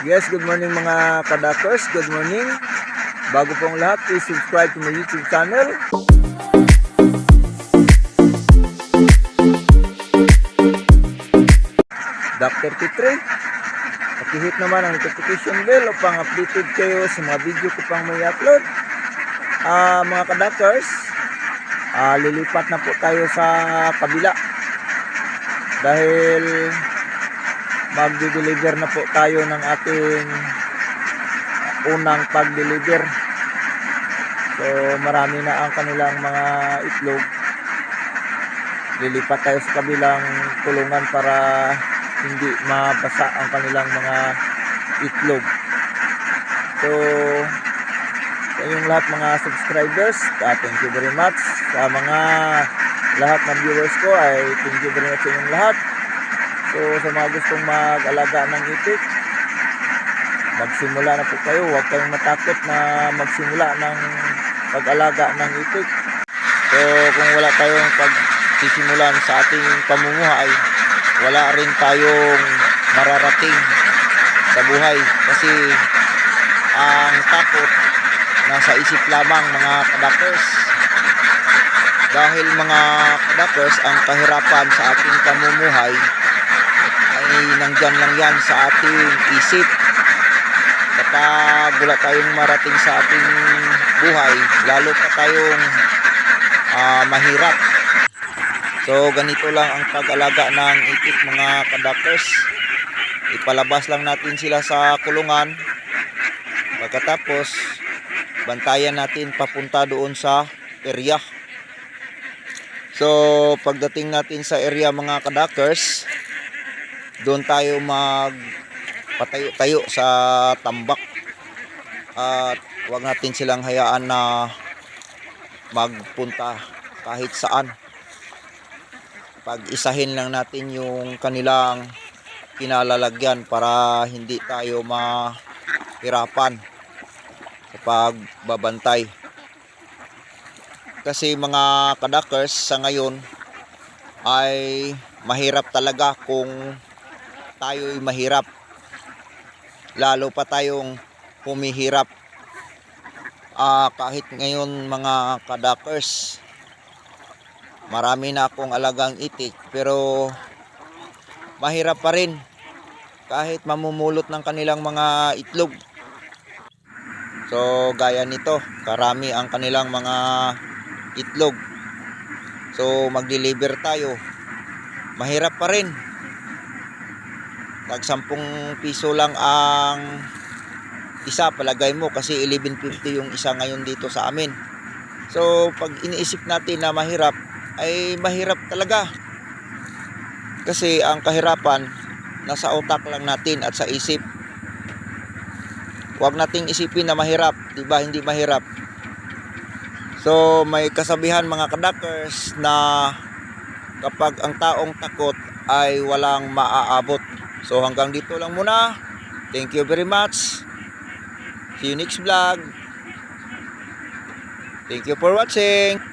Yes, good morning mga kadakers. Good morning. Bago pong lahat, please subscribe to my YouTube channel. Dr. Titre. Pakihit naman ang notification bell upang updated kayo sa mga video ko pang may upload. Ah, mga kadakers, ah, lilipat na po tayo sa kabila. Dahil magdi-deliver na po tayo ng ating unang pag-deliver. So marami na ang kanilang mga itlog. Lilipat tayo sa kabilang kulungan para hindi mabasa ang kanilang mga itlog. So sa inyong lahat mga subscribers, ah, thank you very much. Sa mga lahat ng viewers ko ay thank you very much sa inyong lahat. So sa mga gustong mag-alaga ng itik, magsimula na po kayo. Huwag kayong matakot na magsimula ng pag-alaga ng itik. So kung wala tayong pagsisimulan sa ating pamumuhay, wala rin tayong mararating sa buhay. Kasi ang takot nasa isip lamang mga kadakers. Dahil mga kadakers, ang kahirapan sa ating pamumuhay ay nandyan lang yan sa ating isip. Kapag wala tayong marating sa ating buhay, lalo pa tayong ah, mahirap. So ganito lang ang pag-alaga ng itik mga kadakers. Ipalabas lang natin sila sa kulungan. Pagkatapos, bantayan natin papunta doon sa area. So pagdating natin sa area mga kadakers, doon tayo mag patayo-tayo sa tambak. At wag natin silang hayaan na magpunta kahit saan. Pag-isahin lang natin yung kanilang kinalalagyan para hindi tayo mahirapan sa pagbabantay. Kasi mga kadakers sa ngayon ay mahirap talaga kung tayo'y mahirap. Lalo pa tayong humihirap. Ah, kahit ngayon mga kadakers marami na akong alagang itik pero mahirap pa rin kahit mamumulot ng kanilang mga itlog. So gaya nito karami ang kanilang mga itlog. So mag-deliver tayo. Mahirap pa rin tag 10 piso lang ang isa palagay mo kasi 11.50 yung isa ngayon dito sa amin. So pag iniisip natin na mahirap ay mahirap talaga. Kasi ang kahirapan nasa utak lang natin at sa isip. Huwag nating isipin na mahirap, 'di ba? Hindi mahirap. So may kasabihan mga kadakers na kapag ang taong takot ay walang maaabot. So hanggang dito lang muna. Thank you very much. See you next vlog. Thank you for watching.